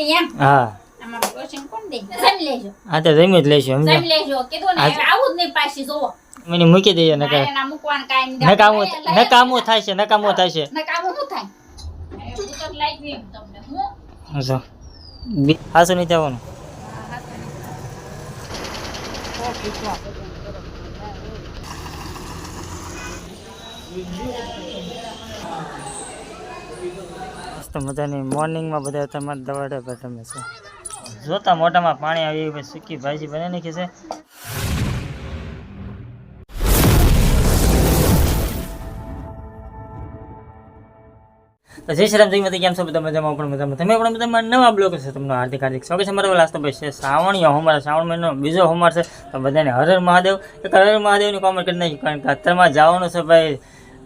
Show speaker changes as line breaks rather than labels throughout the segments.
શાંતિ એમ
હા
આમાં પોષણ કોણ દે જમી લેજો
આ તો જમી જ લઈશું સમજ્યા
જમી લેજો કીધું ને હવે આવું જ નહીં પાછી જોવો
મને મૂકી દઈએ નકર
એના મૂકવાનું કાંઈ નહીં.
નકામું
લઈ- લઈ-
નકામું થાય છે નકામું થાય છે
નકામું શું થાય એ ભૂતક લાગી એમ તમને હું
જો બી- હાસુ નહીં જવાનું મસ્ત મજાની મોર્નિંગમાં બધા તમારે દવાડે તમે છે. જોતા મોટામાં પાણી આવી ગયું સૂકી ભાજી બને નાખી છે. જય શ્રી રામ કેમ છો બધા મજામાં? પણ મજામાં. તમે પણ બધા નવા બ્લોગ છે, તમને હાર્દિક હાર્દિક સ્વાગત છે. મારો લાસ્ટ ભાઈ છે શ્રાવણીય હોમાર શ્રાવણ મહિનો બીજો હોમાર છે, તો બધાને હર હર મહાદેવ. એક હરર હર મહાદેવની કોમેન્ટ કરી નાખી, કારણ કે અત્યારમાં જવાનું છે ભાઈ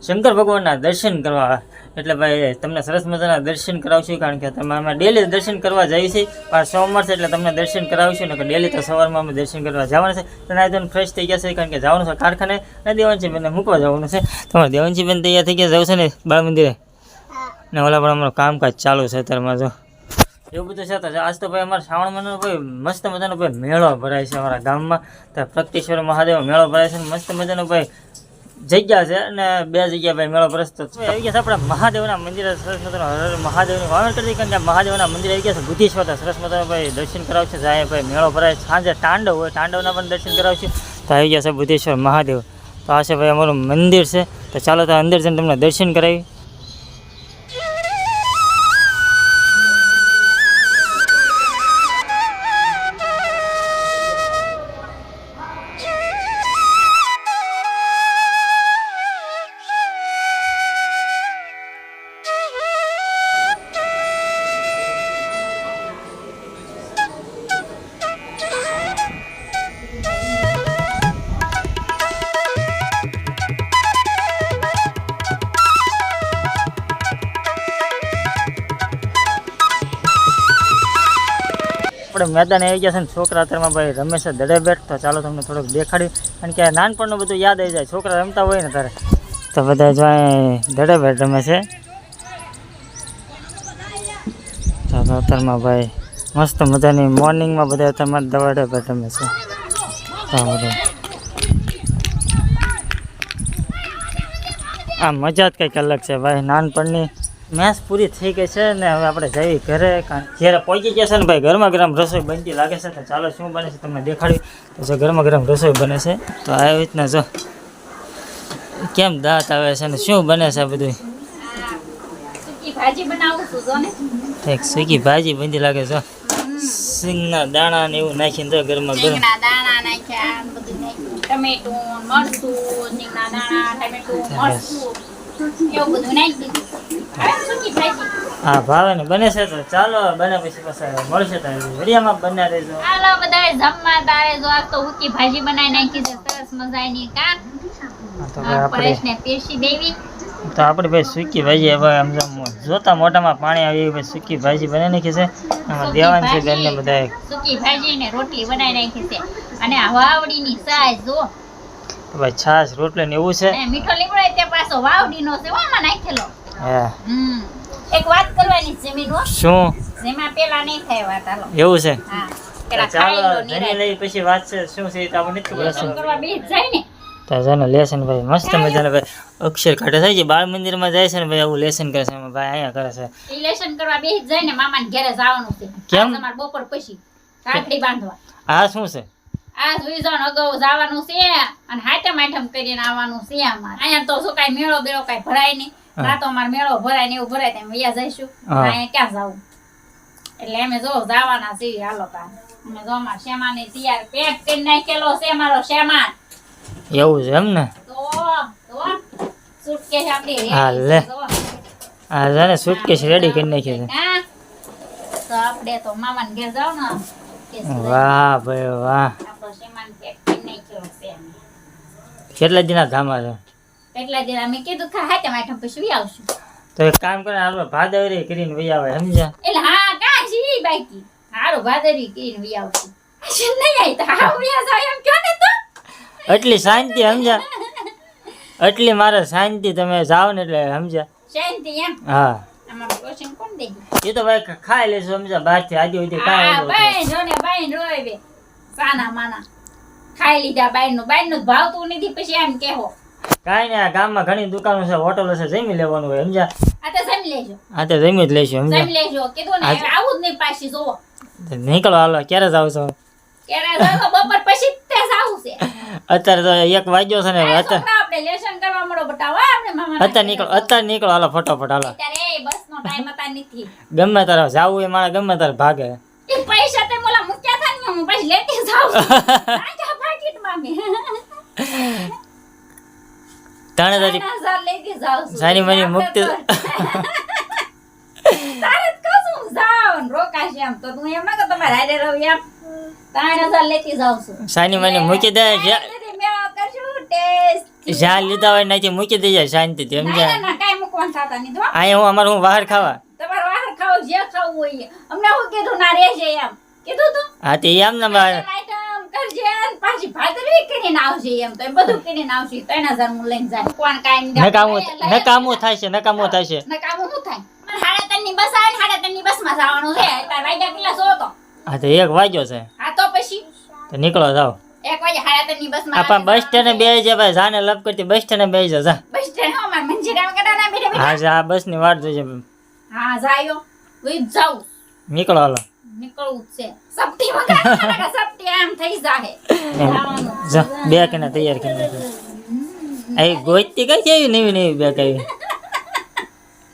શંકર ભગવાનના દર્શન કરવા. એટલે ભાઈ, તમને સરસ મજાના દર્શન કરાવશું, કારણ કે તમે અમે ડેલી દર્શન કરવા જઈએ છીએ. પણ સોમવાર છે એટલે તમને દર્શન કરાવીશું ને ડેલી તો સવારમાં અમે દર્શન કરવા જવાના છે. તો નાઈ ફ્રેશ થઈ ગયા છે, કારણ કે જવાનું છે કારખાને. અને દેવાનજીબેનને મૂકવા જવાનું છે. તમારે દેવાનજીબેન તૈયાર થઈ ગયા જવું છે ને બાળ મંદિરે? ને ઓલા પણ અમારું કામકાજ ચાલુ છે અત્યારમાં જો. એવું બધું છે તો આજ તો ભાઈ અમારા શ્રાવણ મહિનાનો ભાઈ મસ્ત મજાનો ભાઈ મેળો ભરાય છે અમારા ગામમાં. તો પ્રગટેશ્વર મહાદેવ મેળો ભરાય છે મસ્ત મજાનો ભાઈ જગ્યા છે અને બે જગ્યા ભાઈ મેળો ભરસ તો આવી ગયા છે આપણા મહાદેવના મંદિર સરસ મજાનો હર મહાદેવની વાવણ કરી કે મહાદેવના મંદિર આવી ગયા છે બુદ્ધિશ્વર સરસ મજાનો ભાઈ દર્શન કરાવશે જાય ભાઈ મેળો ભરાય સાંજે તાંડવ હોય, તાંડવના પણ દર્શન કરાવશું તો આવી ગયા છે બુદ્ધેશ્વર મહાદેવ. તો આ છે ભાઈ અમારું મંદિર છે. તો ચાલો તો અંદર જઈને તમને દર્શન કરાવી. મેદાન આવી ગયા છે ને છોકરા અત્યારમાં ભાઈ રમેશ દડે બેટ તો ચાલો તમને થોડુંક દેખાડ્યું. કારણ કે નાનપણનું બધું યાદ આવી જાય. છોકરા રમતા હોય ને તારે તો બધા જો દડે બેટ રમે છે. તો અત્યારમાં ભાઈ મસ્ત મજાની મોર્નિંગમાં બધા અત્યારમાં દડે બેટ રમે છે. તો બધા. આ મજા જ કંઈક અલગ છે ભાઈ. નાનપણની મેચ પૂરી થઈ ગઈ છે ને હવે આપણે જઈએ ઘરે. કારણ જ્યારે પહોંચી ગયા છે ને ભાઈ ગરમા ગરમ રસોઈ બનતી લાગે છે. તો ચાલો શું બને છે તમને દેખાડી તો જો ગરમા ગરમ રસોઈ બને છે. તો આવી રીતના જો કેમ દાંત આવે છે ને શું બને છે બધું એક સૂકી ભાજી બનતી લાગે છે. સિંગના દાણા ને એવું નાખીને તો ગરમા ગરમ.
દાણા નાખ્યા ટમેટું મરચું સિંગના દાણા ટમેટું મરચું એવું બધું નાખી દીધું.
હા ભાવે ને બને છે તો ચાલો બને પછી પછી મળશે તારે. વિડીયામાં બન્યા રહેજો.
હાલો બધાય જમવા તારે જો આ તો ઉકી ભાજી બનાવી નાખી છે સરસ મજાની કા?
તો આપણે
પીરસી દેવી.
તો આપણે ભાઈ સૂકી ભાજી હવે આમ જોતા મોટામાં પાણી આવી ભાઈ સૂકી ભાજી બનાવી નાખી છે. આમાં દેવાન છે ઘરને બધા
સૂકી ભાજી ને રોટલી બનાવી નાખી છે. અને વાવડીની સાઈઝ જો.
તો ભાઈ છાશ રોટલી ને એવું છે.
મીઠો લીમડો તે પાછો વાવડીનો છે વામાં નાખેલો.
હા.
હમ. એક વાત કરવાની છે જમીન હો.
શું?
જેમાં પેલા નહીં થાય વાત હાલો.
એવું છે?
હા પેલા ખાઈ
ચાલો
લો
લઈ પછી વાત છે શું છે તો આપણને નથી
કરવા બેસી જાય ને.
તો જાને લેસન ભાઈ મસ્ત મજાના ભાઈ અક્ષર કાઢે થાય છે બાળ મંદિરમાં જાય છે ને ભાઈ આવું લેસન કરે છે એમાં ભાઈ અહીંયા કરે છે.
ઈ લેશન કરવા બેસી જાય ને મામાને ઘરે જવાનું છે.
કેમ?
બપોર પછી બાંધવા.
આ શું છે?
આ સુઈ અગાઉ જવાનું છે અને હાટમ આઠમ કરીને આવવાનું છે અમારે. અહીંયા તો શું કાંઈ મેળો બેળો કાંઈ ભરાય નહીં.
હા.
ના તો અમારે મેળો ભરાય ને એવું ભરાય તેમ વૈયા જઈશું. અહીંયા ક્યાં જવું? એટલે અમે જો જવાના છીએ. હાલો તા અમે જો અમારા શેમાને તૈયાર પેક કરી નાખેલો છે મારો શેમાન.
એવું છે એમ ને?
તો તો સુટકેસ આપણી
હા, લે. આ જાને સુટકેસ રેડી કરી નાખી છે.
તો આપણે તો મામા ઘેર જાવ ને.
વાહ ભાઈ વાહ.
આપણો શેમાન પેક કરી નાખ્યો છે
કેટલા જણા ધામા છે?
એટલા દિન મેં કીધું ખા હાથે માઠમ પછી વી આવશું.
તો એક કામ કરે હાલો ભાદવરી કરીને વી આવે સમજ્યા?
એટલે હા કા જી બાકી. હારું ભાદરી કરીને વી આવશું. શું નહીં આવી તો હા વી જાવ એમ કયો ને તો.
એટલી શાંતિ સમજ્યા? એટલી મારે શાંતિ તમે જાઓ ને એટલે સમજ્યા?
શાંતિ એમ?
હા. એ તો ભાઈ ખાઈ લેશું સમજા બહારથી આજે સુધી
જો ને સાના માના. ખાઈ લીધા બાઈ નું બાઈ નું ભાવતું નથી પછી એમ કેહો.
કાંઈ નહીં આ ગામમાં ઘણી દુકાનો છે હોટલો છે જમી લેવાનું હોય સમજા
આ તો જમી લેજો.
આ તો જમી જ લઈશું સમજા
જમી લેજો. કીધું ને આવું જ નહીં પાછી જોવો
નીકળો હાલો ક્યારે જાવ છો?
ક્યારે જાઓ બપોર પછી જ તે જાવું છે.
અત્યારે તો એક વાગ્યો છે ને અત્યારે
આપણે લેશન કરવા મળો બટાવો આપણે મામા
અત્યારે નીકળો અત્યારે નીકળો હાલો ફટાફટ હાલો.
અત્યારે બસ નો ટાઈમ હતા નથી.
ગમે તારે જાવું એ મારે ગમે તારે ભાગે.
એ પૈસા તે મોલા મૂક્યા હતા ને હું પછી લેતી જાઉં. રાજા પાકીટમાં મેં
ત્રણ હજાર
તારી જાઉં
માની મુક્તિ
તારે કશું ને રોકાશે એમ તો. તું એમ ના કહો તમારે હારે રહો એમ. ત્રણ હજાર લેતી જાઉં છું.
સાની માની મૂકી દે જ્યાં લીધા હોય ત્યાંથી મૂકી દેજે શાંતિથી
ના
સમજ્યા?
ના ના મૂકવાનું થતા નહીં
અહીંયા હું અમારે હું બહાર ખાવા?
તમારે બહાર ખાઓ જે ખાવું હોય. અમને શું કીધું? ના રહેજે એમ. કીધું તું?
હા તે એમ ને બહાર
અને પાછી ભાદરવી કરીને આવશે એમ તો બધું કરીને આવશે ત્રણ હું લઈને જાય કોણ કાંઈ નહીં
નકામું
લઈ- લઈ-
નકામું થાય છે નકામું થાય છે.
નકામું શું થાય? મારે સાડા ત્રણની બસ આવે ને સાડા ત્રણની બસમાં જવાનું છે. તાર વાગ્યા કેટલા છો તો?
હા તો એક વાગ્યો છે.
હા તો પછી?
તો નીકળો જાઓ.
એક વાગે સાડા ત્રણની બસમાં
આપણ બસ સ્ટેન્ડ બે છે ભાઈ. જાને લપ કરતી બસ સ્ટેન્ડ બે જા જા.
બસ સ્ટેન્ડ હો મારે મંજીરા કડાના બેઠા બેઠા.
હા જા આ બસની વાટ જોઈશે
હા જાયો. હું જાઉં.
નીકળો હાલો.
નીકળવું જ છે. સપટી વગાડ સપટી આમ થઈ જાહે.
બે કને તૈયાર કરી નાખી. અહીં ગોઈતી કઈ છે એવી નવી નવી બે કઈ?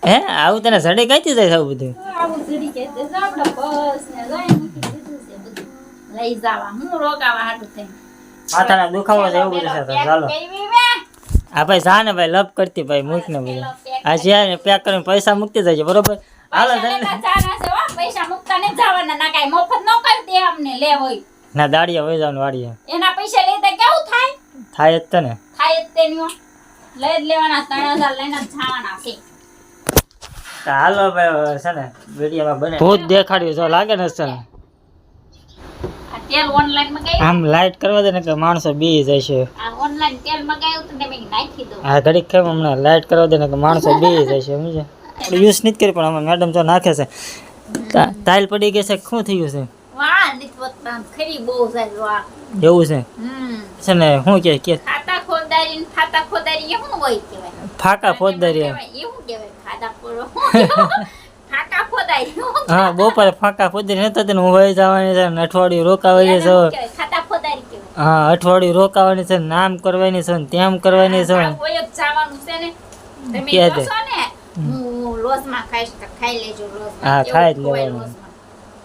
હે આવું તને સડે કઈથી જાય આવું બધું?
આવું ચડી કે બસ ને જાય છે લઈ જાવા. હું રોકાવા હાટું થઈ
માથાના દુખાવો છે એવું બધું છે ચાલો. હા ભાઈ જા ને ભાઈ લપ કરતી ભાઈ મૂક ને બધું આ છે પેક કરીને પૈસા મૂકતી જાય છે બરોબર? હાલો જઈને
પૈસા મુકતા ને જવાના. ના કાઈ મફત નો કરી દે અમને લે હોય.
ના દાડિયા વહી જવાનું વાડીએ.
એના પૈસા લેતા કેવું થાય?
થાય જ તો ને
થાય જ તેની લઈ જ લેવાના ત્રણ હજાર લઈને જવાના છે.
હાલો ભાઈ છે ને વિડીયોમાં બને. ભૂત દેખાડ્યું જો લાગે ને છે ને?
તેલ ઓનલાઈન મગાવ્યું?
આમ લાઈટ કરવા દે ને કે માણસો બી જાય છે.
આ ઓનલાઈન તેલ મગાવ્યું તો તમે નાખી દો
આ ઘડીક કેમ હમણાં લાઈટ કરવા દે ને કે માણસો બી છે સમજે યુઝ નથી કરી પણ મેડમ તો નાખે છે. તા- તાઇલ પડી ગઈ છે શું થયું છે? એવું છે? છે ને શું કે કે
ખાતા ખોદારી ને ખોદારી એ શું હોય કહેવાય?
ફાકા
એવું કહેવાય ખોદારી
હા બપોરે ફાકા ફોજદારી નતા તેને હું વહી જવાની છે ને અઠવાડિયું રોકાવાની છે.
ખોદારી કહેવાય.
હા અઠવાડિયું રોકાવાની છે નામ કરવાની છે ને તેમ કરવાની છે.
જવાનું છે ને. તમે
કહે દે.
ને હું ખાઈશ તો ખાઈ લેજો લોસમાં.
હા,
એવું
ખાઈ જ
કોઈ
લેવાનું.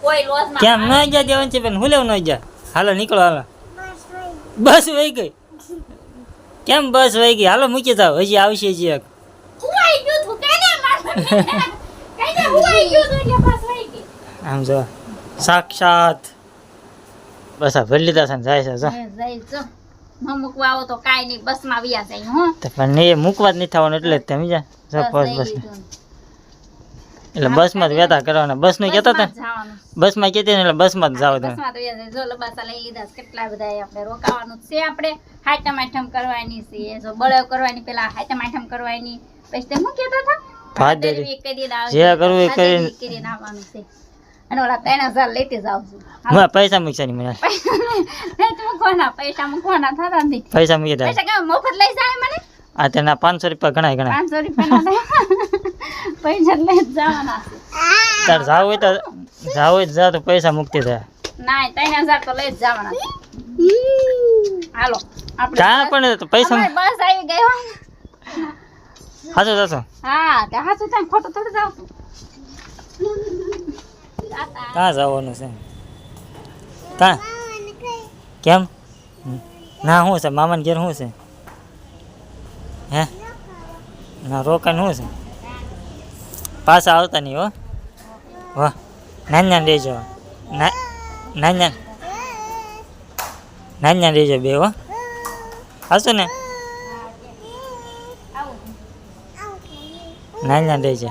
કોઈ લોસમાં
કેમ ન જા દેવાનું છે હું લેવું ન જા હાલો નીકળો હાલો. બસ વહી ગઈ. કેમ બસ વહી ગઈ? હાલો મૂકી જાવ હજી આવશે હજી એક.
હુંવાઈ ગયું તું, કહી દે મારે. કહી દે હુંવાઈ ગયું તું એટલે બસ વહી ગઈ.
આમ જો સાક્ષાત. બસ આ ભરી લીધા છે ને જાય છે જો.
જો. મૂકવા આવો તો કાંઈ નહીં બસમાં વ્યા જાય હું.
પણ એ મૂકવા જ નહીં થવાનું એટલે જ તમે જા જો બસ બસ એટલે બસમાં જ વેતા કરવાના. બસનું કહેતા હતા? બસમાં કહેતી એટલે બસમાં જ જાવ તમે.
જો લબાસા લઈ લીધા કેટલા બધા આપણે રોકાવાનું છે. આપણે હાટમ આઠમ કરવાની છે. જો બળેવ કરવાની પેલા હાટમ આઠમ કરવાની. પછી તે શું કહેતા હતા?
ભાદરવી.
ભાદરવી કરીને આવજો.
જે કરવું એ કરીને.
આવવાનું છે. અને ઓલા ત્રણ હજાર લેતી જાવ છું.
પૈસા મૂકશે નહીં મને.
નહીં મૂકવાના પૈસા મૂકવાના થતા નથી.
પૈસા મૂકી દે
પૈસા મફત લઈ જાય મને?
આ તેના પાંચસો રૂપિયા ઘણા ઘણા
પાંચસો રૂપિયા પૈસા લઈ જવાના
તાર જાવ હોય તો જાવ હોય જા તો પૈસા મૂકતી થાય
ના ત્રણ હજાર તો લઈ જવાના હાલો
કાં પણ પૈસા
બસ આવી ગઈ
હાચો જાસો
હા તે હાચું થાય ખોટું થોડું જાવ
ક્યાં જવાનું છે? ક્યાં? કેમ? ના શું છે? મામાને ઘેર શું છે? હે? ના, રોકાણ શું છે? પાછા આવતા નહીં હો. વાહ નાન્યા રહેજો. ના નાન્યા નાન્યા રહેજો બે હો. હાચું ને?
આવું.
નાન્યા રહેજો.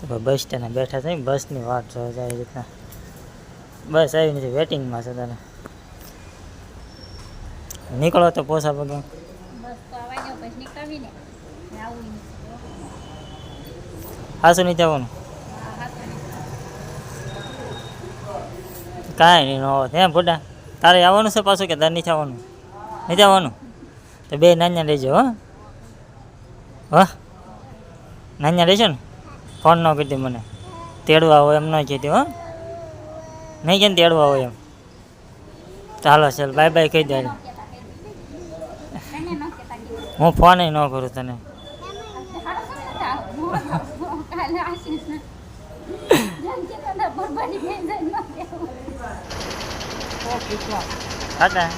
તો બસ સ્ટેન્ડ આવી
બેઠા છે બસની વાત જાય એ રીતના. બસ આવી નથી વેટિંગમાં છે તારે. નીકળો તો પોસા પગે. હાસું નહીં જવાનું કાંઈ નહીં નો હે ફોટા? તારે આવવાનું છે પાછું કે તારે નહીં આવવાનું? નહીં જવાનું તો બે નાન્યા લેજો હો. હા. નાન્યા લેજો ને. ફોન ન કીધી મને. તેડવા હોય એમ ન કીધી હો. નહીં કેમ તેડવા હોય એમ? ચાલો ચાલ બાય બાય કહી દે.
કહેતા
હું ફોન ન કરું તને. હતા